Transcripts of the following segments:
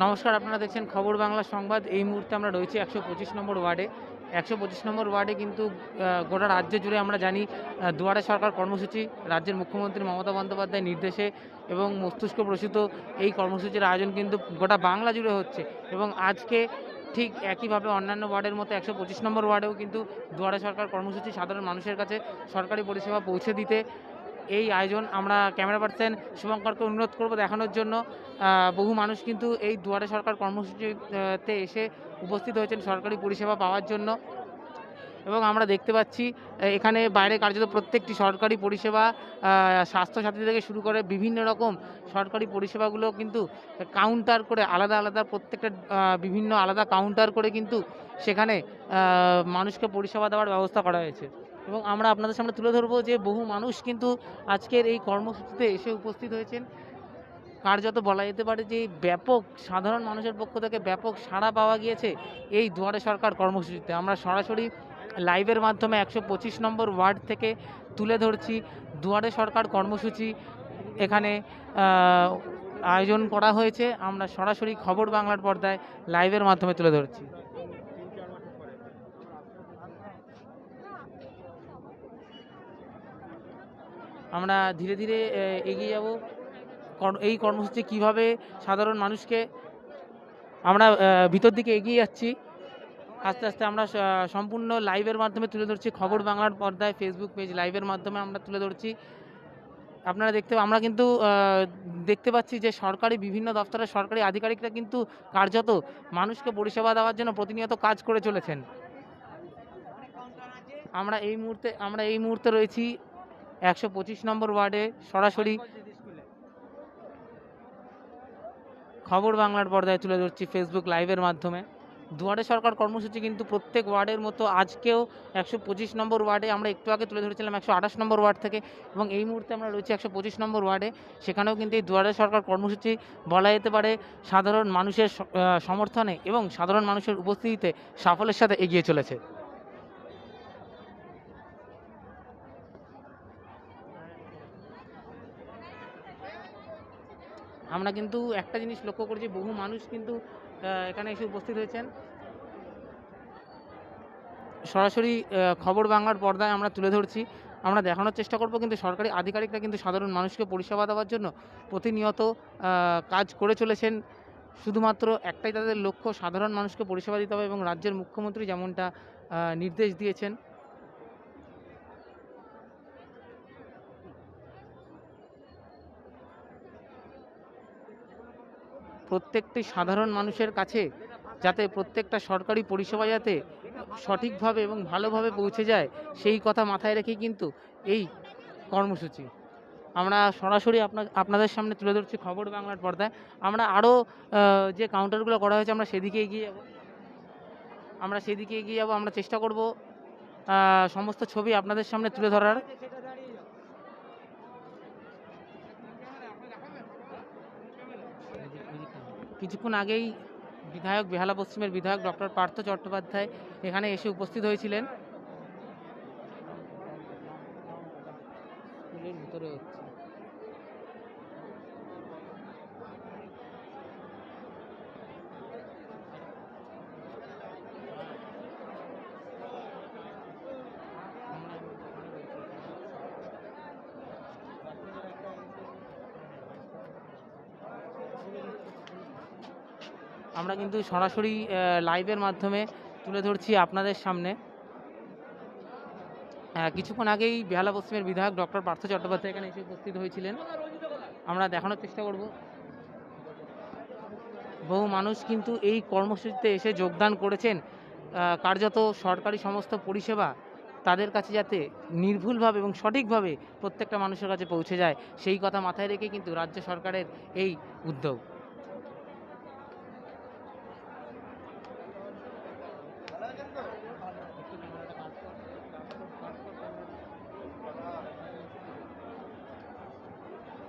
নমস্কার, আপনারা দেখছেন খবর বাংলা সংবাদ। এই মুহূর্তে আমরা রয়েছি একশো পঁচিশ নম্বর ওয়ার্ডে। একশো পঁচিশ নম্বর ওয়ার্ডে কিন্তু গোটা রাজ্য জুড়ে আমরা জানি দুয়ারে সরকার কর্মসূচি, রাজ্যের মুখ্যমন্ত্রী মমতা বন্দ্যোপাধ্যায়ের নির্দেশে এবং মস্তিষ্ক প্রসূত এই কর্মসূচির আয়োজন কিন্তু গোটা বাংলা জুড়ে হচ্ছে। এবং আজকে ঠিক একইভাবে অন্যান্য ওয়ার্ডের মতো একশো পঁচিশ নম্বর ওয়ার্ডেও কিন্তু দুয়ারে সরকার কর্মসূচি সাধারণ মানুষের কাছে সরকারি পরিষেবা পৌঁছে দিতে এই আয়োজন আমরা ক্যামেরা পার্সন শুভঙ্করকে অনুরোধ করব দেখানোর জন্য। বহু মানুষ কিন্তু এই দুয়ারে সরকার কর্মসূচিতে এসে উপস্থিত হয়েছেন সরকারি পরিষেবা পাওয়ার জন্য। এবং আমরা দেখতে পাচ্ছি এখানে বাইরে কার্যত প্রত্যেকটি সরকারি পরিষেবা স্বাস্থ্যসাথী থেকে শুরু করে বিভিন্ন রকম সরকারি পরিষেবাগুলো কিন্তু কাউন্টার করে আলাদা আলাদা প্রত্যেকটা বিভিন্ন আলাদা কাউন্টার করে কিন্তু সেখানে মানুষকে পরিষেবা দেওয়ার ব্যবস্থা করা হয়েছে। এবং আমরা আপনাদের সামনে তুলে ধরবো যে বহু মানুষ কিন্তু আজকের এই কর্মসূচিতে এসে উপস্থিত হয়েছেন। কার্যত বলা যেতে পারে যে ব্যাপক, সাধারণ মানুষের পক্ষ থেকে ব্যাপক সাড়া পাওয়া গিয়েছে এই দুয়ারে সরকার কর্মসূচিতে। আমরা সরাসরি লাইভের মাধ্যমে একশো পঁচিশ নম্বর ওয়ার্ড থেকে তুলে ধরছি। দুয়ারে সরকার কর্মসূচি এখানে আয়োজন করা হয়েছে। আমরা সরাসরি খবর বাংলার পর্দায় লাইভের মাধ্যমে তুলে ধরছি। আমরা ধীরে ধীরে এগিয়ে যাব। এই কর্মসূচি কীভাবে সাধারণ মানুষকে আমরা ভিতর দিকে এগিয়ে যাচ্ছি, আস্তে আস্তে আমরা সম্পূর্ণ লাইভের মাধ্যমে তুলে ধরছি। খবর বাংলার পর্দায় ফেসবুক পেজ লাইভের মাধ্যমে আমরা তুলে ধরছি। আপনারা দেখতে, আমরা কিন্তু দেখতে পাচ্ছি যে সরকারি, বিভিন্ন দপ্তরের সরকারি আধিকারিকরা কিন্তু কার্যত মানুষকে পরিষেবা দেওয়ার জন্য প্রতিনিয়ত কাজ করে চলেছেন। আমরা এই মুহূর্তে, আমরা এই মুহূর্তে রয়েছি। একশো পঁচিশ নম্বর ওয়ার্ডে সরাসরি খবর বাংলার পর্দায় তুলে ধরছি ফেসবুক লাইভের মাধ্যমে। দুয়ারে সরকার কর্মসূচি কিন্তু প্রত্যেক ওয়ার্ডের মতো আজকেও একশো পঁচিশ নম্বর ওয়ার্ডে আমরা একটু আগে তুলে ধরেছিলাম একশো আঠাশ নম্বর ওয়ার্ড থেকে এবং এই মুহূর্তে আমরা রয়েছি একশো পঁচিশ নম্বর ওয়ার্ডে। সেখানেও কিন্তু এই দুয়ারে সরকার কর্মসূচি বলা যেতে পারে সাধারণ মানুষের সমর্থনে এবং সাধারণ মানুষের উপস্থিতিতে সাফল্যের সাথে এগিয়ে চলেছে। আমরা কিন্তু একটা জিনিস লক্ষ্য করছি, বহু মানুষ কিন্তু এখানে এসে উপস্থিত হয়েছেন। সরাসরি খবর বাংলার পর্দায় আমরা তুলে ধরছি। আমরা দেখানোর চেষ্টা করব কিন্তু সরকারি আধিকারিকরা কিন্তু সাধারণ মানুষকে পরিষেবা দেওয়ার জন্য প্রতিনিয়ত কাজ করে চলেছেন। শুধুমাত্র একটাই তাদের লক্ষ্য, সাধারণ মানুষকে পরিষেবা দিতে হবে এবং রাজ্যের মুখ্যমন্ত্রী যেমনটা নির্দেশ দিয়েছেন প্রত্যেকটি সাধারণ মানুষের কাছে যাতে প্রত্যেকটা সরকারি পরিষেবা যাতে সঠিকভাবে এবং ভালোভাবে পৌঁছে যায়, সেই কথা মাথায় রেখেই কিন্তু এই কর্মসূচি। আমরা সরাসরি আপনার, আপনাদের সামনে তুলে ধরছি খবর বাংলার পর্দায়। আমরা আরও যে কাউন্টারগুলো করা হয়েছে আমরা সেদিকে এগিয়ে যাব। আমরা সেদিকে এগিয়ে যাব, আমরা চেষ্টা করব সমস্ত ছবি আপনাদের সামনে তুলে ধরার। কিছুক্ষণ আগেই বিধায়ক বেহালা পশ্চিমের বিধায়ক ডক্টর পার্থ চট্টোপাধ্যায় এখানে এসে উপস্থিত হয়েছিলেন। ভিতরে হচ্ছে। আমরা কিন্তু সরাসরি লাইভের মাধ্যমে তুলে ধরছি আপনাদের সামনে। কিছুক্ষণ আগেই বেহালা পশ্চিমের বিধায়ক ডক্টর পার্থ চট্টোপাধ্যায় এখানে এসে উপস্থিত হয়েছিলেন। আমরা দেখানোর চেষ্টা করব। বহু মানুষ কিন্তু এই কর্মসূচিতে এসে যোগদান করেছেন। কার্যত সরকারি সমস্ত পরিষেবা তাদের কাছে যাতে নির্ভুলভাবে এবং সঠিকভাবে প্রত্যেকটা মানুষের কাছে পৌঁছে যায়, সেই কথা মাথায় রেখে কিন্তু রাজ্য সরকারের এই উদ্যোগ।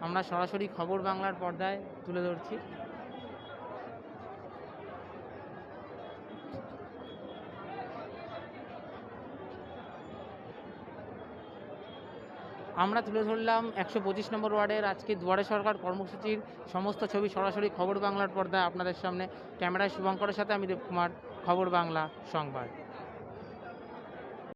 আমরা সরাসরি খবর বাংলার পর্দায় তুলে ধরছি। আমরা তুলে ধরলাম একশো পঁচিশ নম্বর ওয়ার্ডের আজকে দুয়ারে সরকার কর্মসূচির সমস্ত ছবি সরাসরি খবর বাংলার পর্দায় আপনাদের সামনে। ক্যামেরায় শুভঙ্করের সাথে আমি দেবকুমার, খবর বাংলা সংবাদ।